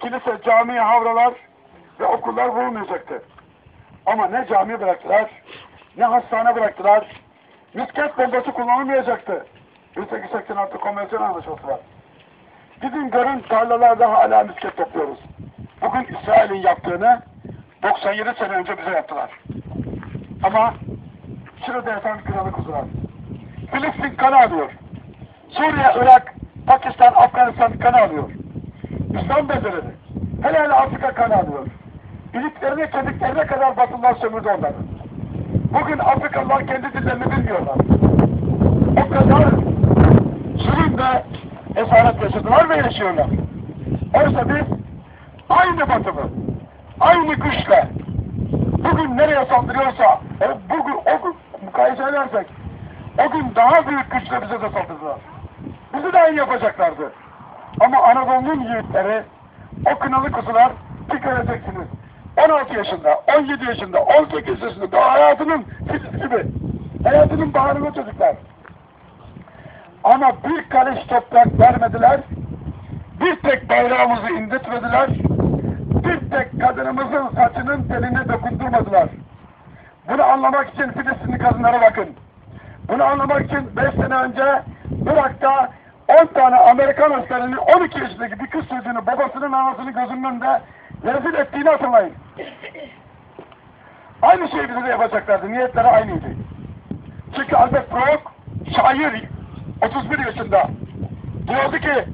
kilise, cami, havralar ve okullar vurulmayacaktı. Ama ne cami bıraktılar, ne hastane bıraktılar, misket bombası kullanılmayacaktı. 1886 konvensiyon anlaşması var. Gidin görün tarlalarda hala misket topluyoruz. Bugün İsrail'in yaptığını 97 sene önce bize yaptılar. Ama şurada yatan kralı kuzular. Filistin kanı alıyor. Suriye, Irak, Pakistan, Afganistan kanı alıyor. İslam bedeleri. Hele hele Afrika kanı alıyor. İliklerine, kemiklerine kadar batılılar sömürdü onları. Bugün Afrikalılar kendi dillerini bilmiyorlar. O kadar zulüm ve esaret yaşadılar ve yaşıyorlar. Oysa biz aynı batımı, aynı güçle bugün nereye saldırıyorsa o bugün o gün mukayese edersek o gün daha büyük güçle bize de saldırdılar. Bizi de aynı yapacaklardı. Ama Anadolu'nun yiğitleri o kınalı kuzular göreceksiniz. 16 yaşında, 17 yaşında, 18 yaşında daha hayatının filiz gibi. Hayatının baharında çocuklar. Ama bir karış toprak vermediler. Bir tek bayrağımızı indirtmediler. Bir tek kadınımızın saçının teline dokundurmadılar. Bunu anlamak için Filistinli kadınlara bakın. Bunu anlamak için 5 sene önce Irak'ta 10 tane Amerikan askerinin 12 yaşındaki bir kız çocuğunu babasının anasını gözünün önünde rezil ettiğini hatırlayın. Aynı şeyi bize de yapacaklardı. Niyetleri aynıydı. Çünkü Albert Brock şair 31 yaşında diyordu ki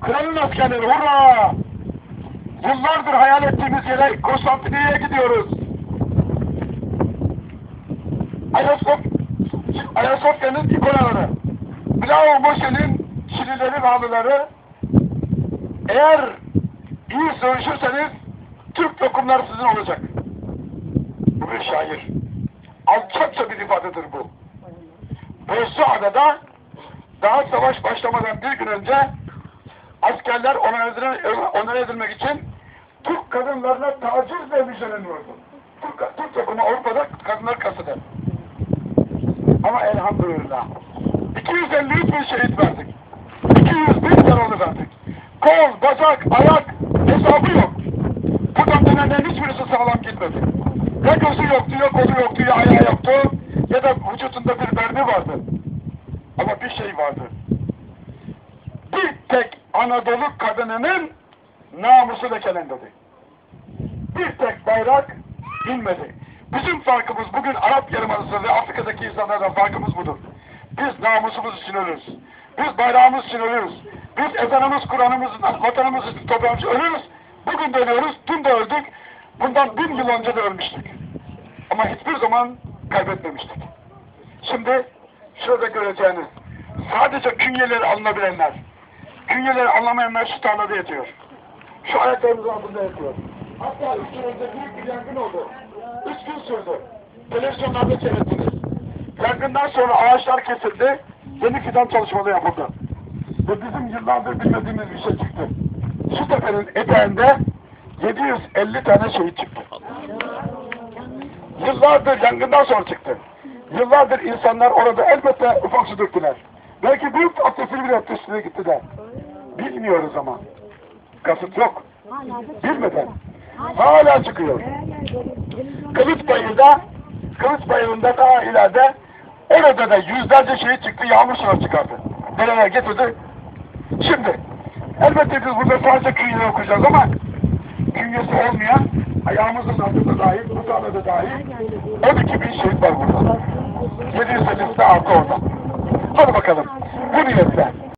kralın askerleri hurra yıllardır hayal ettiğimiz yere Konstantiniyye'ye gidiyoruz. Ayasofya Ayasofya'nın ikonaları, Blau Moşe'nin çilileri ve halıları, eğer iyi sövüşürseniz Türk lokumları sizin olacak. Bu bir şair. Alçakça bir ifadedir bu. Bozcaada'da daha savaş başlamadan bir gün önce askerler onlara edilmek için Türk kadınlarına tacizle müjdeleniyordu. Türk, Türk toplumu Avrupa'da kadınlar kasıdı. Ama elhamdülillah 253 bin şehit verdik. 200 bin yaralı verdik. Kol, bacak, ayak hesabı yok. Buradan dönenlerin hiçbirisi sağlam gitmedi. Ya gözü yoktu, ya kolu yoktu, ya ayağı yoktu, ya da vücutunda bir mermi vardı. Ama bir şey vardı. Bir tek Anadolu kadınının namusu lekelenmedi. Bir tek bayrak inmedi. Bizim farkımız bugün Arap Yarımadası ve Afrika'daki insanlardan farkımız budur. Biz namusumuz için ölürüz. Biz bayrağımız için ölürüz. Biz ezanımız, Kur'an'ımız, vatanımız için toprağımız ölürüz. Bugün de ölüyoruz, dün de öldük. Bundan bin yıl önce de ölmüştük. Ama hiçbir zaman kaybetmemiştik. Şimdi şurada göreceğiniz sadece künyeleri alınabilenler, künyeleri anlamayanlar şu tarlada yatıyor. Şu ayaklarımız altında yatıyor. Hatta önce büyük bir yangın oldu. Üç gün sürdü. Televizyonlarda seyrettiniz. Yangından sonra ağaçlar kesildi. Yeni fidan çalışmaları yapıldı. Ve bizim yıllardır bilmediğimiz bir şey çıktı. Şu tepenin eteğinde 750 tane şehit çıktı. Yıllardır yangından sonra çıktı. Yıllardır insanlar orada elbette ufak su döktüler. Belki büyük atletini bile üstüne gitti de. Bilmiyoruz ama. Kasıt yok. Bilmeden. Hala çıkıyor. Kılıçbayır'da Kılıçbayır'ında daha ileride Orada da yüzlerce şey çıktı, yanlış yola çıkardı. Nereler getirdi? Şimdi, elbette biz burada sadece künye okuyacağız ama künyesi olmayan, ayağımızın altında dahil, bu tarlada dahil 12 bin şehit var burada. 700 de artı orada. Hadi bakalım, bu niyetle